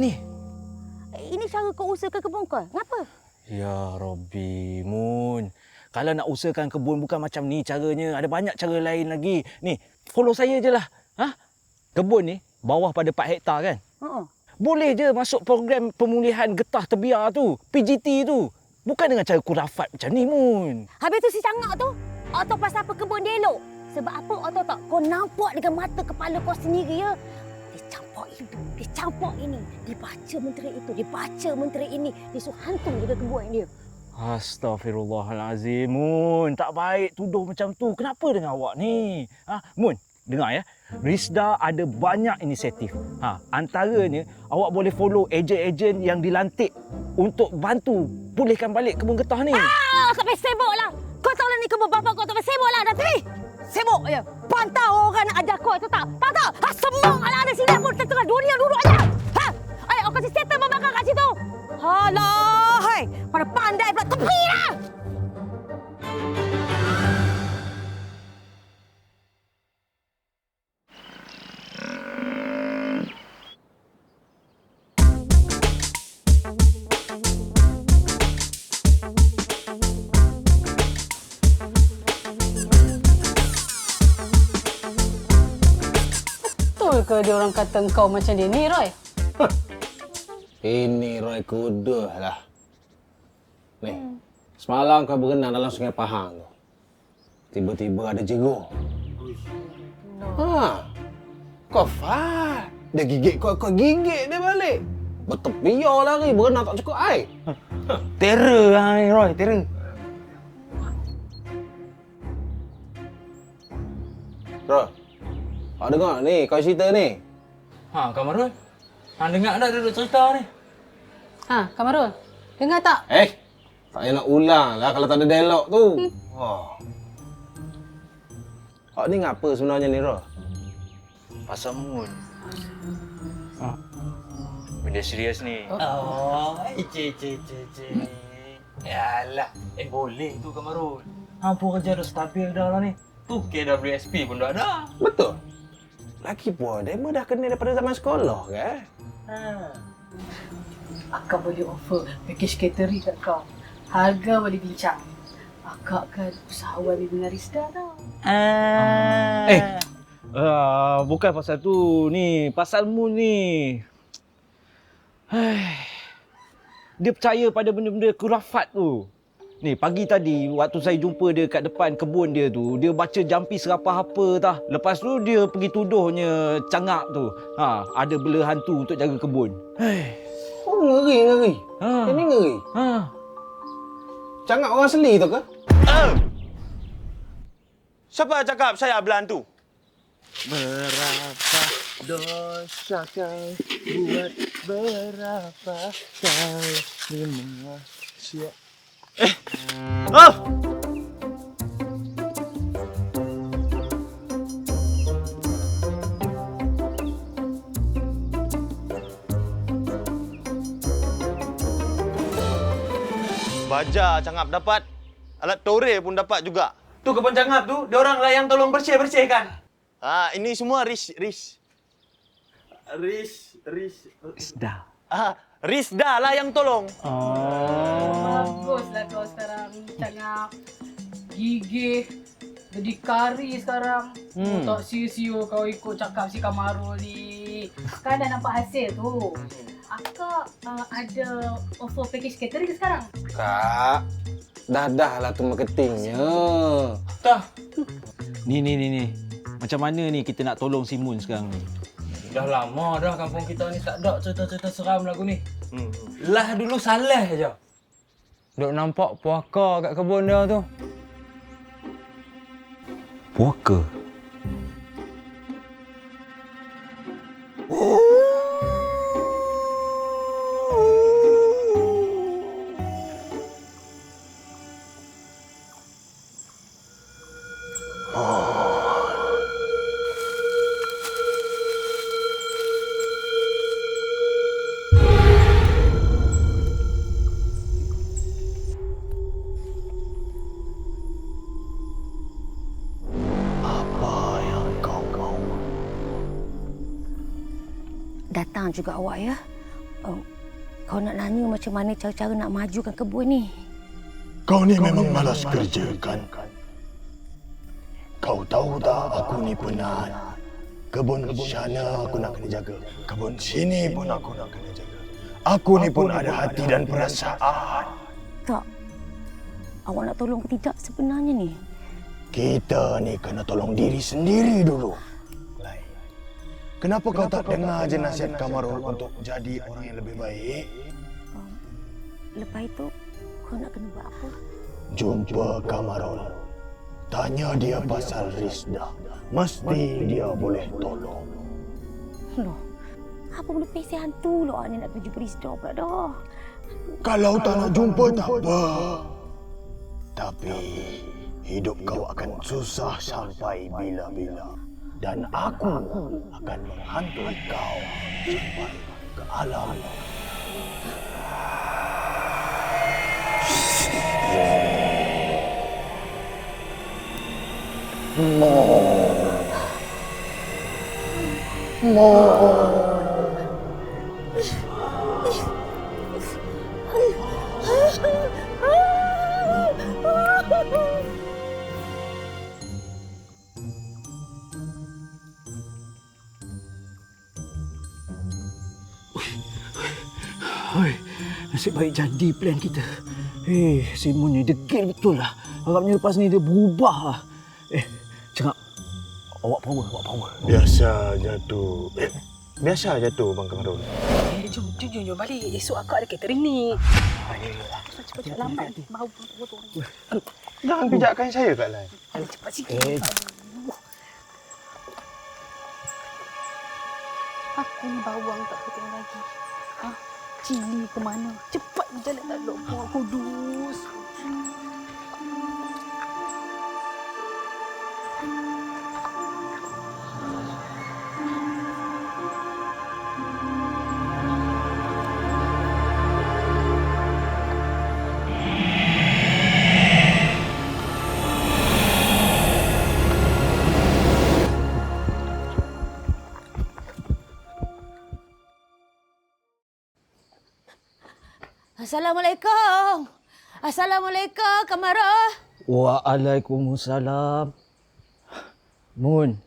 ni? Ini cara kau usahakan kebun kau. Kenapa? Ya Robby, Mun. Kalau nak usahakan kebun bukan macam ni caranya. Ada banyak cara lain lagi. Ni, follow saya je lah. Ha? Kebun ni bawah pada 4 hektar kan? Ha. Boleh je masuk program pemulihan getah terbiar tu. PGT tu. Bukan dengan cara kurafat macam ni, Mun. Habis tu si cangak tu, Otto pasal apa kebun dia elok? Sebab apa Otto tak? Kau nampak dengan mata kepala kau sendiri ya. Campur itu, dia campur ini. Dia baca menteri itu, dia baca menteri ini. Dia suruh hantu jaga kebun dia. Astaghfirullahalazim, Mun. Tak baik tuduh macam tu. Kenapa dengan awak ni? Ha, Mun, dengar ya. Rizda ada banyak inisiatif. Ha, antaranya awak boleh follow ejen-ejen yang dilantik untuk bantu pulihkan balik kebun getah ni. Ah, tak payah sibuk lah. Kau tahu lah ni kebun bapa kau tak payah sibuk lah. Dah teri. Sibuk je. Pantau orang nak ajar kau itu tak? Tak tak. Ha, semua ada sini pun tengah dunia duduk aja. Ha. Ayo, kau kasih setan membakar kat situ. Alah, hai. Mana pandai pula tepi lah. Betul ke dia orang kata engkau macam dia ni, Roy? Ini Roy Kuduh lah. Ni, semalam kau berenang dalam sungai Pahang tu. Tiba-tiba ada jeruk. Ha, kau fat. Dia gigit kau, kau gigit dia balik. Bertepiar lari, berenang tak cukup air. Terror lah Roy. Terror. Roy, kau dengar ni, kau cerita ni. Ha, Kamarul. Ha, dengar dah duduk cerita ni. Ha, Kamarul. Dengar tak? Eh, tak payah nak ulang lah kalau tak ada dialog tu. Wah. Kau ni ngapa sebenarnya ni, Roy? Pasal Mun. Ha. Benda serius ni. Oh, ece, ece, ece, ece. Yalah, eh boleh tu Kamarul. Hampa kerja dah stabil dah lah ni. Tu KWSP pun dah ada. Betul. Lagi pun, demo dah kenal daripada zaman sekolah kan? Ha. Akak boleh offer package catering kat kau. Harga boleh bincang. Akak kan usahawan dengan Rizda tau. Ah. Eh. Ah, bukan pasal tu ni, pasal Mun ni. Hai. Dia percaya pada benda-benda kurafat tu. Ni pagi tadi waktu saya jumpa dia kat depan kebun dia tu, dia baca jampi serapah apa tah. Lepas tu dia pergi tuduhnya cangak tu. Ha, ada bela hantu untuk jaga kebun. Hai. Oh, ngeri, ngeri. Ha. Ini ngeri. Ha. Cangak orang asli tu ke? Siapa cakap saya berhantu? Berapa dosa kau buat berapa kali manusia Oh! Baja cangap dapat. Alat tore pun dapat juga. Tu kebun cangap tu, dia orang lah yang tolong bersih-bersihkan. Ah, ini semua ris ris. Ris ris. Dah. Ah, Rizda lah yang tolong. Baguslah kau sekarang. Cakap gigih. Jadi kari sekarang. Hmm. Tak sia-sia kau ikut cakap si Kamarul ni. Kan dah nampak hasil tu. Akak uh, ada offer package catering sekarang? Kak, dah dah lah tu marketingnya. Tah, Ni ni ni ni. Macam mana ni kita nak tolong si Mun sekarang ni? Dah lama dah kampung kita ni tak ada cerita-cerita seram lagu ni. Hmm. Lah dulu salah je. Duk nampak puaka kat kebun dia tu. Puaka. Datang juga awak ya. Oh, kau nak nanya macam mana cara-cara nak majukan kebun ni? Kau ni memang malas kerja kan? Kau tahu tak aku ni penat. Kebun sana aku nak kena jaga. Kebun sini pun aku nak kena jaga. Aku ni pun ada hati dan perasaan. Tak. Awak nak tolong ke tidak sebenarnya ni? Kita ni kena tolong diri sendiri dulu. Kenapa kau tak dengar je nasihat Kamarul untuk jadi orang yang lebih baik? Lepas itu, kau nak kena buat apa? Jumpa Kamarul. Tanya dia pasal Rizda. Mesti dia boleh tolong. Loh, apa boleh pesi hantu lah ni nak pergi jumpa Rizda pula dah. Kalau tak nak jumpa tak apa. Tapi hidup kau akan susah sampai bila-bila. Dan aku akan menghantui kau sampai ke alam. Hoi, nasib baik jadi plan kita. Eh, Simon ni degil betul lah. Harapnya lepas ni dia berubah lah. Eh, cakap. Awak power, awak power. Biasa jatuh. Eh, biasa jatuh Bang Kamarul. Eh, jom, jom, jom, jom balik. Esok akak ada catering ni. Cepat, cepat, cepat. Lambat. Mau potong. Jangan pijakkan saya kat lain. Cepat sikit. Eh, Aku ni bawang tak potong lagi. Ha? Cili ke mana? Cepat berjalan tak lupa kudus. Assalamualaikum. Assalamualaikum, Kamara. Waalaikumsalam. Mun.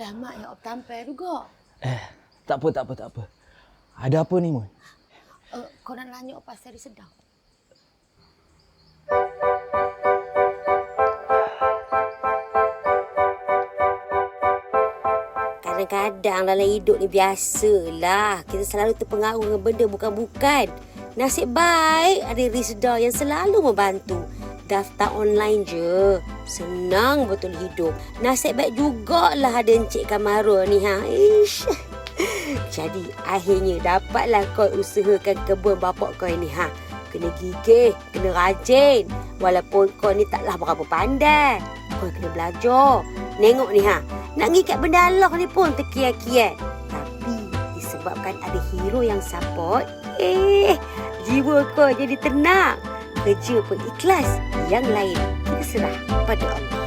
Lama ya op tampil juga. Eh, tak apa, tak apa, tak apa. Ada apa ni, Mun? Uh, kau nak nanya apa pasal sedap? Kadang-kadang dalam hidup ni biasalah. Kita selalu terpengaruh dengan benda bukan-bukan. Nasib baik ada Rizda yang selalu membantu. Daftar online je. Senang betul hidup. Nasib baik jugalah ada Encik Kamarul ni ha. Ish. Jadi akhirnya dapatlah kau usahakan kebun bapak kau ini ha. Kena gigih, kena rajin. Walaupun kau ni taklah berapa pandai. Kau kena belajar. Nengok ni ha. Nak ngikat benda Allah ni pun terkiat-kiat. Tapi disebabkan ada hero yang support, eh jiwa kau jadi tenang. Kerja pun ikhlas. Yang lain kita serah pada Allah.